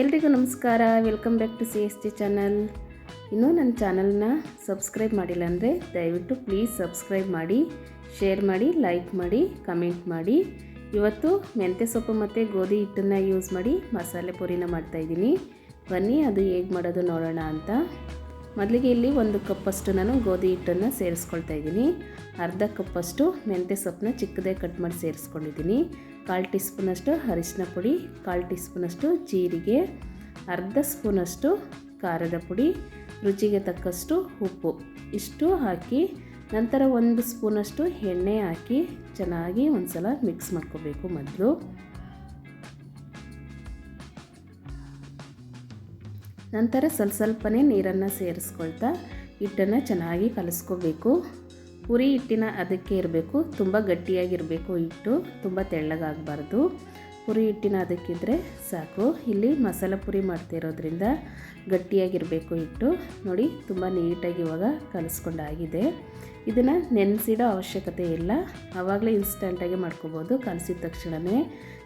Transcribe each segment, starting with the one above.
ಎಲ್ರಿಗೂ ನಮಸ್ಕಾರ. Welcome back to C S T channel ಇನ್ನೂ ನನ್ನ ಚಾನಲ್ನ ಸಬ್ಸ್ಕ್ರೈಬ್ ಮಾಡಿಲ್ಲ ಅಂದರೆ ದಯವಿಟ್ಟು ಪ್ಲೀಸ್ ಸಬ್ಸ್ಕ್ರೈಬ್ ಮಾಡಿ ಶೇರ್ ಮಾಡಿ ಲೈಕ್ ಮಾಡಿ ಕಮೆಂಟ್ ಮಾಡಿ. ಇವತ್ತು ಮೆಂತ್ಯ ಸೊಪ್ಪು ಮತ್ತು ಗೋಧಿ ಹಿಟ್ಟನ್ನು ಯೂಸ್ ಮಾಡಿ ಮಸಾಲೆ ಪುರಿನ ಮಾಡ್ತಾಯಿದ್ದೀನಿ ಬನ್ನಿ, ಅದು ಹೇಗೆ ಮಾಡೋದು ನೋಡೋಣ ಅಂತ. ಮೊದಲಿಗೆ ಇಲ್ಲಿ ಒಂದು ಕಪ್ಪಷ್ಟು ನಾನು ಗೋಧಿ ಹಿಟ್ಟನ್ನು ಸೇರಿಸ್ಕೊಳ್ತಾ ಇದ್ದೀನಿ. ಅರ್ಧ ಕಪ್ಪಷ್ಟು ಮೆಂತ್ಯ ಸೊಪ್ಪನ್ನ ಚಿಕ್ಕದೇ ಕಟ್ ಮಾಡಿ ಸೇರಿಸ್ಕೊಂಡಿದ್ದೀನಿ. ಕಾಲು ಟೀ ಸ್ಪೂನಷ್ಟು ಅರಿಶಿನ ಪುಡಿ, ಕಾಲು ಟೀ ಸ್ಪೂನಷ್ಟು ಜೀರಿಗೆ, ಅರ್ಧ ಸ್ಪೂನಷ್ಟು ಖಾರದ ಪುಡಿ, ರುಚಿಗೆ ತಕ್ಕಷ್ಟು ಉಪ್ಪು. ಇಷ್ಟು ಹಾಕಿ ನಂತರ ಒಂದು ಸ್ಪೂನಷ್ಟು ಎಣ್ಣೆ ಹಾಕಿ ಚೆನ್ನಾಗಿ ಒಂದು ಸಲ ಮಿಕ್ಸ್ ಮಾಡ್ಕೋಬೇಕು ಮೊದಲು. ನಂತರ ಸ್ವಲ್ಪ ಸ್ವಲ್ಪನೇ ನೀರನ್ನು ಸೇರಿಸ್ಕೊಳ್ತಾ ಹಿಟ್ಟನ್ನು ಚೆನ್ನಾಗಿ ಕಲಿಸ್ಕೋಬೇಕು. ಪುರಿ ಹಿಟ್ಟಿನ ಅದಕ್ಕೆ ಇರಬೇಕು, ತುಂಬ ಗಟ್ಟಿಯಾಗಿರಬೇಕು ಹಿಟ್ಟು, ತುಂಬ ತೆಳ್ಳಗಾಗಬಾರ್ದು. ಪುರಿ ಹಿಟ್ಟಿನ ಅದಕ್ಕಿದ್ರೆ ಸಾಕು. ಇಲ್ಲಿ ಮಸಾಲೆ ಪುರಿ ಮಾಡ್ತಿರೋದ್ರಿಂದ ಗಟ್ಟಿಯಾಗಿರಬೇಕು ಹಿಟ್ಟು. ನೋಡಿ, ತುಂಬ ನೀಟಾಗಿ ಇವಾಗ ಕಲಿಸ್ಕೊಂಡಾಗಿದೆ. ಇದನ್ನು ನೆನೆಸಿಡೋ ಅವಶ್ಯಕತೆ ಇಲ್ಲ. ಆವಾಗಲೇ ಇನ್ಸ್ಟಂಟಾಗಿ ಮಾಡ್ಕೋಬೋದು. ಕಲಸಿದ ತಕ್ಷಣವೇ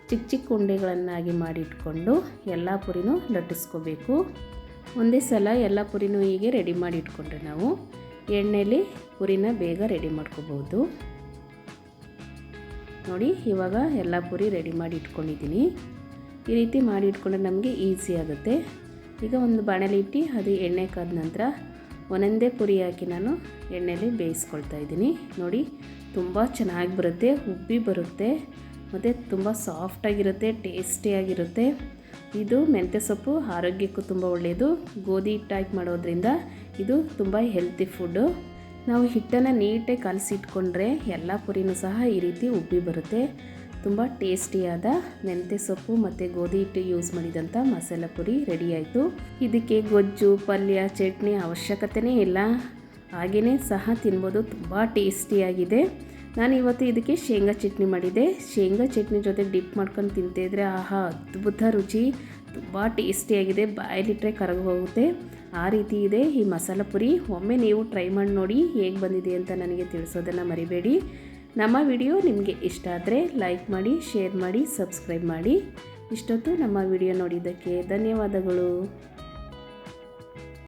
ಚಿಕ್ಕ ಚಿಕ್ಕ ಉಂಡೆಗಳನ್ನಾಗಿ ಮಾಡಿಟ್ಕೊಂಡು ಎಲ್ಲ ಪುರಿನೂ ಲಟ್ಟಿಸ್ಕೋಬೇಕು. ಒಂದೇ ಸಲ ಎಲ್ಲ ಪುರಿನೂ ಹೀಗೆ ರೆಡಿ ಮಾಡಿ ಇಟ್ಕೊಂಡ್ರೆ ನಾವು ಎಣ್ಣೆಯಲ್ಲಿ ಪುರಿನ ಬೇಗ ರೆಡಿ ಮಾಡ್ಕೋಬೋದು. ನೋಡಿ, ಇವಾಗ ಎಲ್ಲ ಪುರಿ ರೆಡಿ ಮಾಡಿ ಇಟ್ಕೊಂಡಿದ್ದೀನಿ. ಈ ರೀತಿ ಮಾಡಿ ಇಟ್ಕೊಂಡ್ರೆ ನಮಗೆ ಈಸಿ ಆಗುತ್ತೆ. ಈಗ ಒಂದು ಬಾಣಲಿ ಇಟ್ಟು ಅದು ಎಣ್ಣೆ ಕಾದ ನಂತರ ಒಂದೊಂದೇ ಪುರಿ ಹಾಕಿ ನಾನು ಎಣ್ಣೆಯಲ್ಲಿ ಬೇಯಿಸ್ಕೊಳ್ತಾ ಇದ್ದೀನಿ. ನೋಡಿ, ತುಂಬ ಚೆನ್ನಾಗಿ ಬರುತ್ತೆ ಉಬ್ಬಿ ಬರುತ್ತೆ, ಮತ್ತು ತುಂಬ ಸಾಫ್ಟಾಗಿರುತ್ತೆ ಟೇಸ್ಟಿಯಾಗಿರುತ್ತೆ ಇದು ಮೆಂತ್ಯ ಸೊಪ್ಪು, ಆರೋಗ್ಯಕ್ಕೂ ತುಂಬ ಒಳ್ಳೆಯದು ಗೋಧಿ ಹಿಟ್ಟಾಗಿ ಮಾಡೋದ್ರಿಂದ ಇದು ತುಂಬ ಹೆಲ್ತಿ ಫುಡ್ಡು ನಾವು ಹಿಟ್ಟನ್ನು ನೀಟಾಗಿ ಕಲಸಿಟ್ಕೊಂಡ್ರೆ ಎಲ್ಲ ಪುರಿನೂ ಸಹ ಈ ರೀತಿ ಉಬ್ಬಿ ಬರುತ್ತೆ. ತುಂಬ ಟೇಸ್ಟಿಯಾದ ಮೆಂತ್ಯ ಸೊಪ್ಪು ಮತ್ತು ಗೋಧಿ ಹಿಟ್ಟು ಯೂಸ್ ಮಾಡಿದಂಥ ಮಸಾಲ ಪುರಿ ರೆಡಿಯಾಯಿತು ಇದಕ್ಕೆ ಗೊಜ್ಜು, ಪಲ್ಯ, ಚಟ್ನಿ ಅವಶ್ಯಕತೆಯೇ ಇಲ್ಲ. ಹಾಗೆಯೇ ಸಹ ತಿನ್ಬೋದು. ತುಂಬ ಟೇಸ್ಟಿಯಾಗಿದೆ. ನಾನು ಇವತ್ತು ಇದಕ್ಕೆ ಶೇಂಗಾ ಚಟ್ನಿ ಮಾಡಿದ್ದೆ ಶೇಂಗಾ ಚಟ್ನಿ ಜೊತೆ ಡಿಪ್ ಮಾಡ್ಕೊಂಡು ತಿಂತಿದ್ರೆ ಆಹಾ, ಅದ್ಭುತ ರುಚಿ. ತುಂಬ ಟೇಸ್ಟಿಯಾಗಿದೆ ಬಾಯಲ್ಲಿಟ್ಟರೆ ಕರಗೋಗುತ್ತೆ ಆ ರೀತಿ ಇದೆ ಈ ಮಸಾಲ ಪುರಿ. ಒಮ್ಮೆ ನೀವು ಟ್ರೈ ಮಾಡಿ ನೋಡಿ ಹೇಗೆ ಬಂದಿದೆ ಅಂತ ನನಗೆ ತಿಳಿಸೋದನ್ನು ಮರಿಬೇಡಿ. ನಮ್ಮ ವಿಡಿಯೋ ನಿಮಗೆ ಇಷ್ಟ ಆದರೆ ಲೈಕ್ ಮಾಡಿ ಶೇರ್ ಮಾಡಿ ಸಬ್ಸ್ಕ್ರೈಬ್ ಮಾಡಿ. ಇಷ್ಟೊತ್ತು ನಮ್ಮ ವಿಡಿಯೋ ನೋಡಿದ್ದಕ್ಕೆ ಧನ್ಯವಾದಗಳು.